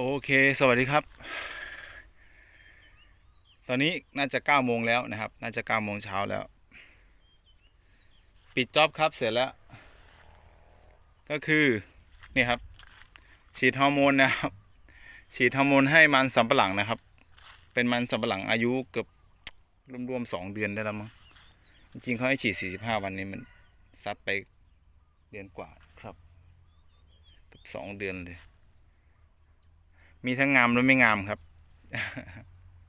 โอเค สวัสดีครับ ตอนนี้น่าจะเก้าโมงแล้วนะครับ น่าจะเก้าโมงเช้าแล้ว ปิดจ็อบครับเสร็จแล้ว ก็คือ นี่ครับ ฉีดฮอร์โมนนะครับ ฉีดฮอร์โมนให้มันสำปะหลังนะครับ เป็นมันสำปะหลังอายุเกือบรวมๆสองเดือนได้แล้วมั้ง จริงเขาให้ฉีดสี่สิบห้าวันนี้มันซัดไปเดือนกว่าครับ เกือบสองเดือนเลย มีทั้งงามและไม่งามครับ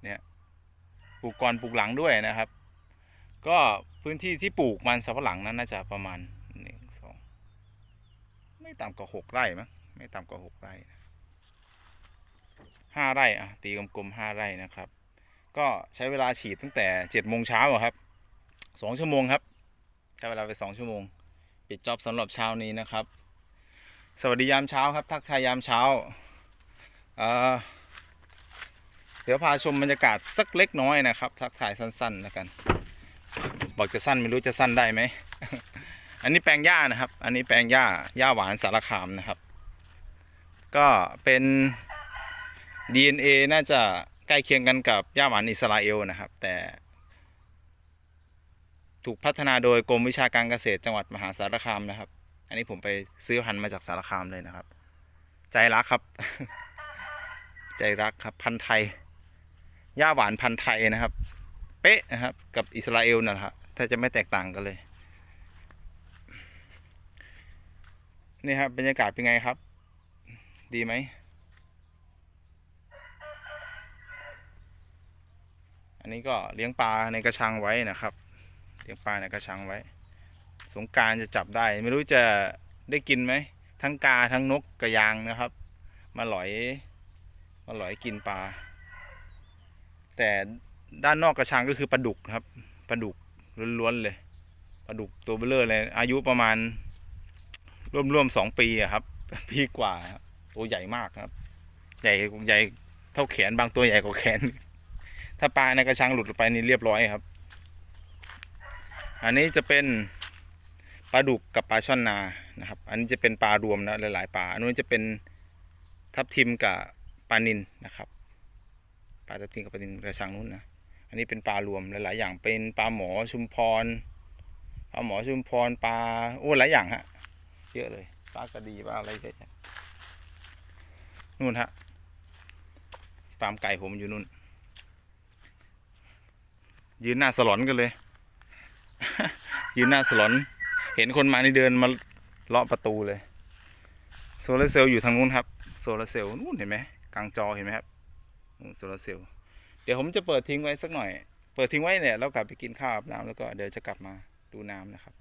เนี่ยปลูกก่อนปลูกหลังด้วยนะครับ ก็พื้นที่ที่ปลูกมันสำปะหลังนั้นน่าจะประมาณหนึ่งสองไม่ต่ำกว่าหกไร่มั้งไม่ต่ำกว่าหกไร่ห้าไร่อะตีกลมๆห้าไร่นะครับ ก็ใช้เวลาฉีดตั้งแต่เจ็ดโมงเช้าครับสองชั่วโมงครับใช้เวลาไปสองชั่วโมง ปิดจ็อบสำหรับเช้านี้นะครับ สวัสดียามเช้าครับ ทักทายยามเช้า เดี๋ยวพาชมบรรยากาศสักเล็กน้อยนะครับ ทักทายสั้นๆแล้วกัน บอกจะสั้นไม่รู้จะสั้นได้ไหม อันนี้แปลงหญ้านะครับ อันนี้แปลงหญ้าหญ้าหวานสารคามนะครับ ก็เป็น DNA น่าจะใกล้เคียงกันกับหญ้าหวานอิสราเอลนะครับ แต่ถูกพัฒนาโดยกรมวิชาการเกษตรจังหวัดมหาสารคามนะครับ อันนี้ผมไปซื้อพันธุ์มาจากสารคามเลยนะครับ ใจรักครับ ใจรักครับพันธุ์ไทยหญ้าหวานพันธุ์ไทยนะครับ เป๊ะนะครับ กับอิสราเอลนะครับถ้าจะไม่แตกต่างกันเลยนี่ครับบรรยากาศเป็นไงครับ ดีไหมอันนี้ก็เลี้ยงปลาในกระชังไว้นะครับ เลี้ยงปลาในกระชังไว้ สงการจะจับได้ ไม่รู้จะได้กินไหม ทั้งกาทั้งนกกระยางนะครับ มาหลอย มาหลอยกินปลา แต่ด้านนอกกระชังก็คือปลาดุกครับปลาดุกล้วนๆเลยปลาดุกตัวเบลเลอร์เลยอายุประมาณร่วมๆสองปีครับ ปีกว่าตัวใหญ่มากครับ ใหญ่ใหญ่เท่าแขนบางตัวใหญ่กว่าแขน ถ้าปลาในกระชังหลุดไปนี่เรียบร้อยครับ อันนี้จะเป็นปลาดุกกับปลาช่อนนานะครับ อันนี้จะเป็นปลารวมนะหลายๆปลา อันนู้นจะเป็นทับทิมกับ ปลานินนะครับปลาทับทิมกับปลานินกระชังนู้นนะอันนี้เป็นปลารวมหลายๆอย่างเป็นปลาหมอชุมพรปลาหมอชุมพรปลาโอ้หลายอย่างฮะเยอะเลยปลากระดีปลาอะไรเยอะนู่นฮะฟาร์มไก่ผมอยู่นู่น ยืนหน้าสลอนกันเลย ยืนหน้าสลอน เห็นคนมานี่เดินมาเลาะประตูเลย โซลาร์เซลล์อยู่ทางนู้นครับ โซลาร์เซลล์นู่นเห็นไหม กลางจอเห็นไหมครับโซลาร์เซลล์เดี๋ยวผมจะเปิดทิ้งไว้สักหน่อย เปิดทิ้งไว้เนี่ยแล้วกลับไปกินข้าวอาบน้ำแล้วก็เดี๋ยวจะกลับมาดูน้ำนะครับ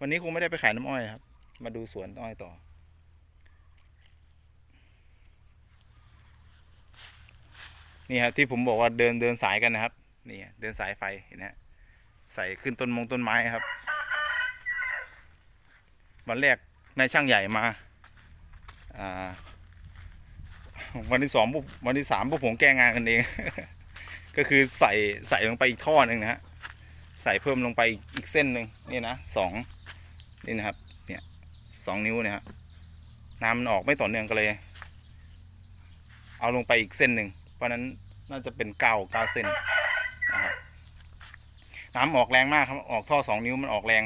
วันนี้คงไม่ได้ไปขายน้ำอ้อยครับ มาดูสวนอ้อยต่อ นี่ครับที่ผมบอกว่าเดินเดินสายกันนะครับ นี่เดินสายไฟเห็นไหมใส่ขึ้นต้นมงต้นไม้ครับ วันแรกนายช่างใหญ่มาอ่า วันที่สองวันที่สามพวกผมแก้งานกันเอง ก็คือใส่ใส่ลงไปอีกท่อหนึ่งนะฮะใส่เพิ่มลงไปอีกเส้นหนึ่งนี่นะสองนี่นะครับเนี่ยสองนิ้วเนี่ยฮะน้ำมันออกไม่ต่อเนื่องก็เลย เอาลงไปอีกเส้นหนึ่งเพราะนั้นน่าจะเป็นเก้าเก้าเส้นนะครับน้ำออกแรงมากครับออกท่อสองนิ้วมันออกแรง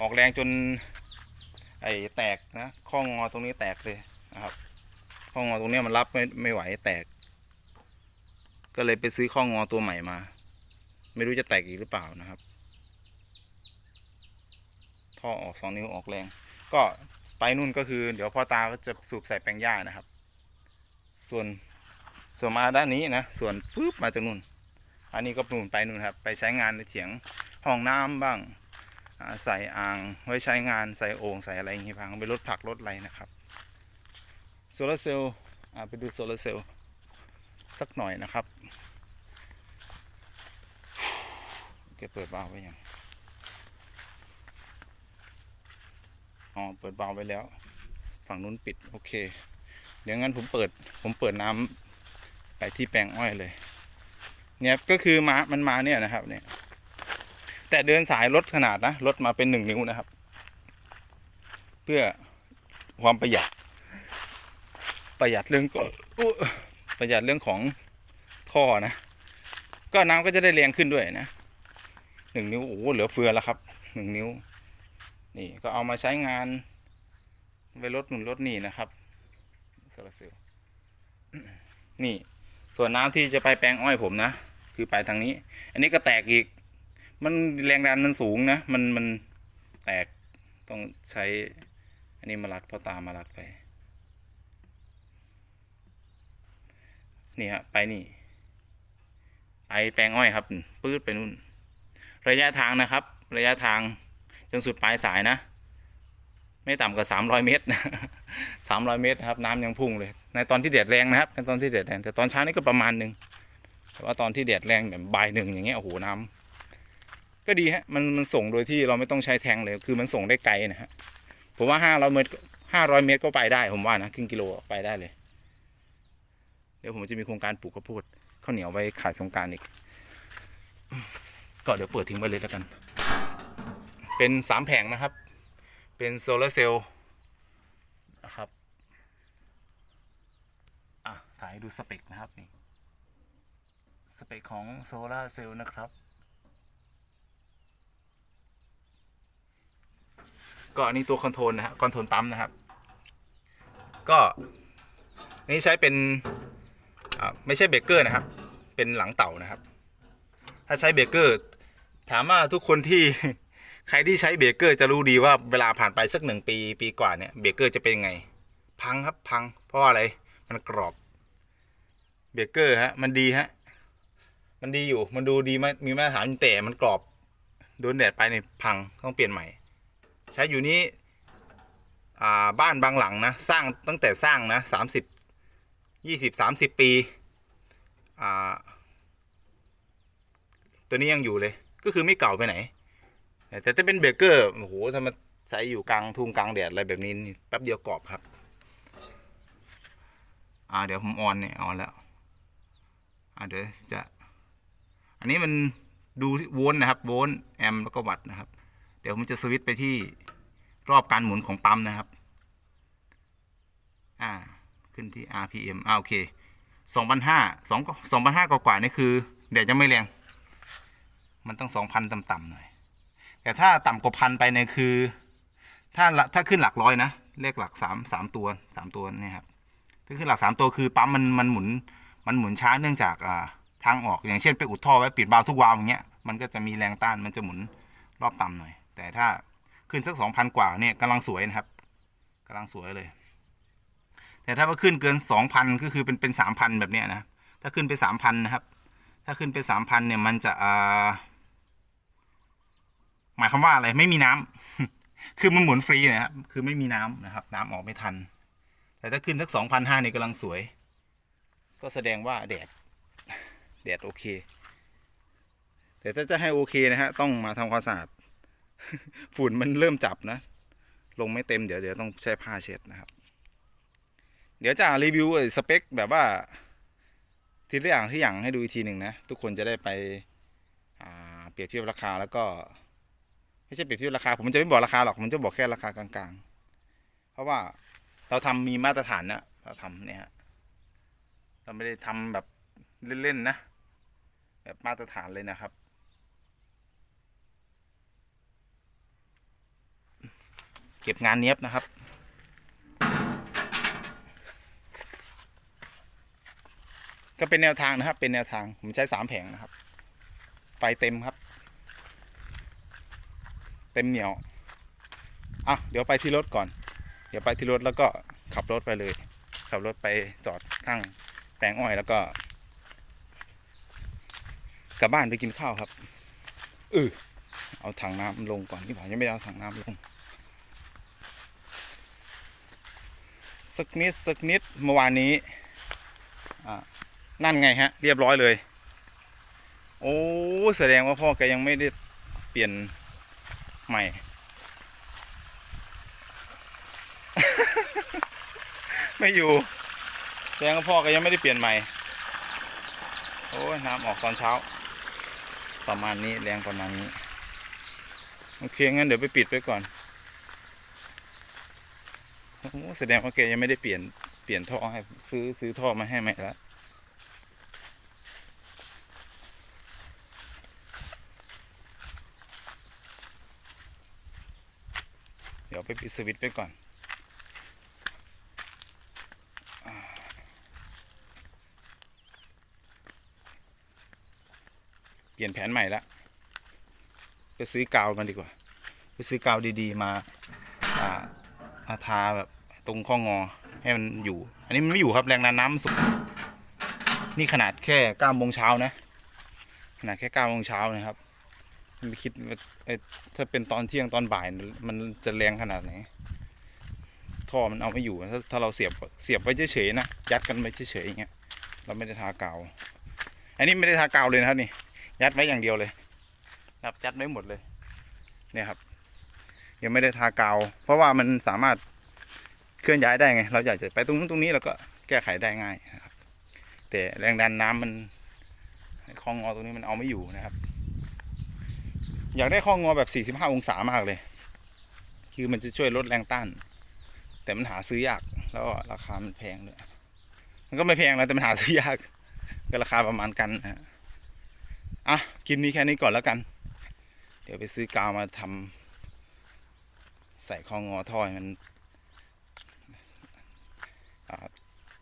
ออกแรงจนไอ้แตกนะข้องอตรงนี้แตกเลยนะครับ ข้องอตรงเนี้ยมันรับไม่ไม่ไหวแตก ก็เลยไปซื้อข้องอตัวใหม่มา ไม่รู้จะแตกอีกหรือเปล่านะครับ ท่อออกสองนิ้วออกแรง ก็ไปนู่นก็คือ เดี๋ยวพ่อตาก็จะสูบใส่แปลงหญ้านะครับ ส่วนส่วนมาด้านนี้นะ ส่วนปุ๊บมาจากนู่น อันนี้ก็นู่นไปนู่นครับ ไปใช้งานในเถียงห้องน้ำบ้างใส่อ่างไว้ใช้งานใส่โอ่งใส่อะไรอย่างงี้บ้างไปลดผักลดอะไรนะครับ โซลาร์เซลล์ไปดูโซลาร์เซลล์สักหน่อยนะครับเก็บเปิดวาไว้ยังอ๋อเปิดวาไว้แล้ว ฝั่งนู้นปิด โอเค เดี๋ยวงั้นผมเปิด ผมเปิดน้ำไปที่แปลงอ้อยเลย เนี่ยก็คือมามันมาเนี่ยนะครับ เนี่ย แต่เดินสายลดขนาดนะลดมาเป็นหนึ่งนิ้วนะครับ เพื่อความประหยัด ประหยัดเรื่องก็อุ๊ยประหยัดเรื่องของท่อนะ ก็น้ำก็จะได้แรงขึ้นด้วยนะหนึ่งนิ้วโอ้เหลือเฟือแล้วครับหนึ่งนิ้ว นี่ก็เอามาใช้งานไปลดหนุนลดนี่นะครับโซลารเซลล์นี่ ส่วนน้ำที่จะไปแปลงอ้อยผมนะ คือไปทางนี้ อันนี้ก็แตกอีก มันแรงดันมันสูงนะ มันมันแตกต้องใช้ อันนี้มารัดพ่อตามารัดไป นี่ฮะไปนี่ไปแปลงอ้อยครับปื๊ดไปนู่น ระยะทางนะครับ ระยะทางจนสุดปลายสายนะ ไม่ต่ำกว่าสามร้อยเมตรสามร้อยเมตรครับ น้ำยังพุ่งเลย ในตอนที่แดดแรงนะครับในตอนที่แดดแรงแต่ตอนเช้านี่ก็ประมาณหนึ่งแต่ว่าตอนที่แดดแรงแบบบ่ายหนึ่งอย่างเงี้ยโอ้โหน้ำก็ดีฮะมันมันส่งโดยที่เราไม่ต้องใช้แทงเลย คือมันส่งได้ไกลนะฮะผมว่าห้าร้อยเมตรห้าร้อยเมตรก็ไปได้ผมว่านะครึ่งกิโลไปได้เลย เดี๋ยวผมจะมีโครงการปลูกข้าวโพดข้าวเหนียวไว้ขายสงการอีก ก็เดี๋ยวเปิดทิ้งไว้เลยแล้วกัน เป็นสามแผงนะครับ เป็นโซลาร์เซลล์นะครับ อะ ถ่ายให้ดูสเปคนะครับนี่ สเปคของโซลาร์เซลล์นะครับ ก็อันนี้ตัวคอนโทรลนะฮะคอนโทรลปั๊มนะครับ ก็อันนี้ใช้เป็น ไม่ใช่เบเกอร์นะครับ เป็นหลังเต่านะครับ ถ้าใช้เบเกอร์ ถามว่าทุกคนที่ใครที่ใช้เบเกอร์จะรู้ดีว่าเวลาผ่านไปสักหนึ่งปีปีกว่าเนี่ยเบเกอร์จะเป็นยังไง พังครับพัง เพราะอะไรมันกรอบเบเกอร์ฮะมันดีฮะมันดีอยู่มันดูดีมมีมาตรฐานแต่มันกรอบโดนแดดไปเนี่ยพังต้องเปลี่ยนใหม่ ใช้อยู่นี้อ่บ้านบางหลังนะ สร้างตั้งแต่สร้างนะสามสิบ ยี่สิบสามสิบปี อ่า ตัวนี้ยังอยู่เลย ก็คือไม่เก่าไปไหน แต่ถ้าเป็นเบเกอร์โอ้โหถ้ามาใช้อยู่กลางทุ่งกลางแดดอะไรแบบนี้แป๊บเดียวกรอบครับ อ่า เดี๋ยวผมออนเนี่ยออนแล้ว อ่าเดี๋ยวจะ อันนี้มันดูโวลต์นะครับโวลต์แอมป์แล้วก็วัตต์นะครับ เดี๋ยวผมจะสวิตช์ไปที่รอบการหมุนของปั๊มนะครับ อ่า ขึ้นที่ RPM อ่าโอเคสองพันห้าสองสองพันห้ากว่าๆนี่คือแดดยังไม่แรง มันต้องสองพันต่ำๆหน่อย แต่ถ้าต่ำกว่าพันไปเนี่ยคือ ถ้าถ้าขึ้นหลักร้อยนะ เลขหลักสามสามตัวสามตัวนี่ครับถ้าขึ้นหลักสามตัวคือปั๊มมันมันหมุน มันหมุนช้าเนื่องจากอ่าทางออกอย่างเช่นไปอุดท่อไว้ปิดวาล์วทุกวาล์วอย่างเงี้ยมันก็จะมีแรงต้านมันจะหมุนรอบต่ำหน่อย แต่ถ้าขึ้นสักสองพันกว่าเนี่ยกำลังสวยนะครับกำลังสวยเลย แต่ถ้าว่าขึ้นเกินสองพันก็คือเป็นเป็นสามพันแบบเนี้ยนะถ้าขึ้นไปสามพันนะครับ ถ้าขึ้นไปสามพันเนี่ยมันจะอ่าหมายความว่าอะไรไม่มีน้ำคือมันหมุนฟรีนะครับคือไม่มีน้ำนะครับ น้ำออกไม่ทัน แต่ถ้าขึ้นสักสองพันห้านี่กำลังสวย ก็แสดงว่าแดดแดดโอเค แต่ถ้าจะให้โอเคนะฮะต้องมาทำความสะอาดฝุ่นมันเริ่มจับนะ ลงไม่เต็มเดี๋ยวเดี๋ยวต้องใช้ผ้าเช็ดนะครับ เดี๋ยวจะรีวิวไอ้สเปคแบบว่า ทีละอย่างที่อย่างให้ดูอีกทีหนึ่งนะ ทุกคนจะได้ไปเปรียบเทียบราคาแล้วก็ ไม่ใช่เปรียบเทียบราคา ผมจะไม่บอกราคาหรอกผมจะบอกแค่ราคากลางๆ เพราะว่าเราทำมีมาตรฐานนะเราทำเนี่ยฮะเราไม่ได้ทำแบบเล่นๆนะ แบบมาตรฐานเลยนะครับเก็บงานเนี้ยบนะครับ ก็เป็นแนวทางนะครับ เป็นแนวทางผมใช้สามแผงนะครับไฟเต็มครับ เต็มเหนียวอะเดี๋ยวไปที่รถก่อน เดี๋ยวไปที่รถแล้วก็ขับรถไปเลย ขับรถไปจอดข้างแปลงอ้อยแล้วก็ กลับบ้านไปกินข้าวครับเออเอาถังน้ำลงก่อนที่ผมยังไม่เอาถังน้ำลงสักนิดสักนิดเมื่อวานนี้อ่า นั่นไงฮะ เรียบร้อยเลย โอ้แสดงว่าพ่อแกยังไม่ได้เปลี่ยนใหม่ ไม่อยู่แสดงว่าพ่อก็ยังไม่ได้เปลี่ยนใหม่ โอ้ยน้ำออกตอนเช้า ประมาณนี้แรงประมาณนี้ โอเคงั้นเดี๋ยวไปปิดไว้ก่อนโอ้แสดงว่าแกยังไม่ได้เปลี่ยนเปลี่ยนท่อให้ซื้อซื้อท่อมาให้ใหม่แล้ว เดี๋ยวไปปิดสวิตช์ไปก่อน เปลี่ยนแผนใหม่ละไปซื้อกาวมันดีกว่า ไปซื้อกาวดีๆ มาอ่ามาทาแบบตรงข้องอให้มันอยู่ อันนี้มันไม่อยู่ครับแรงดันน้ำสูงนี่ขนาดแค่เก้าโมงเช้านะขนาดแค่เก้าโมงเช้านะครับ ไม่คิดว่าไอ้ถ้าเป็นตอนเที่ยงตอนบ่ายมันจะแรงขนาดไหนท่อมันเอาไม่อยู่ถ้าถ้าเราเสียบเสียบไว้เฉยๆนะยัดกันไว้เฉยๆอย่างเงี้ยเราไม่ได้ทากาว อันนี้ไม่ได้ทากาวเลยนะครับนี่ยัดไว้อย่างเดียวเลยครับยัดไว้หมดเลยเนี่ยครับ ยังไม่ได้ทากาว เพราะว่ามันสามารถเคลื่อนย้ายได้ไง เราอยากจะไปตรงนู้นตรงนี้เราก็แก้ไขได้ง่ายนะครับ แต่แรงดันน้ำมันคลองงอตรงนี้มันเอาไม่อยู่นะครับ อยากได้ข้องอแบบ 45 องศามากเลย คือมันจะช่วยลดแรงต้าน แต่มันหาซื้อยาก แล้วราคามันแพงด้วย มันก็ไม่แพงนะแต่มันหาซื้อยาก ก็ราคาประมาณกันนะฮะอะคลิปนี้แค่นี้ก่อนแล้วกัน เดี๋ยวไปซื้อกาวมาทำใส่ข้องอท่อให้มัน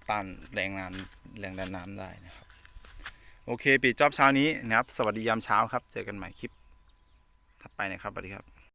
ต้านแรงงานแรงดันน้ำได้นะครับ โอเค ปิดจอบเช้านี้นะครับ สวัสดียามเช้าครับ เจอกันใหม่คลิป ไปนะครับสวัสดีครับ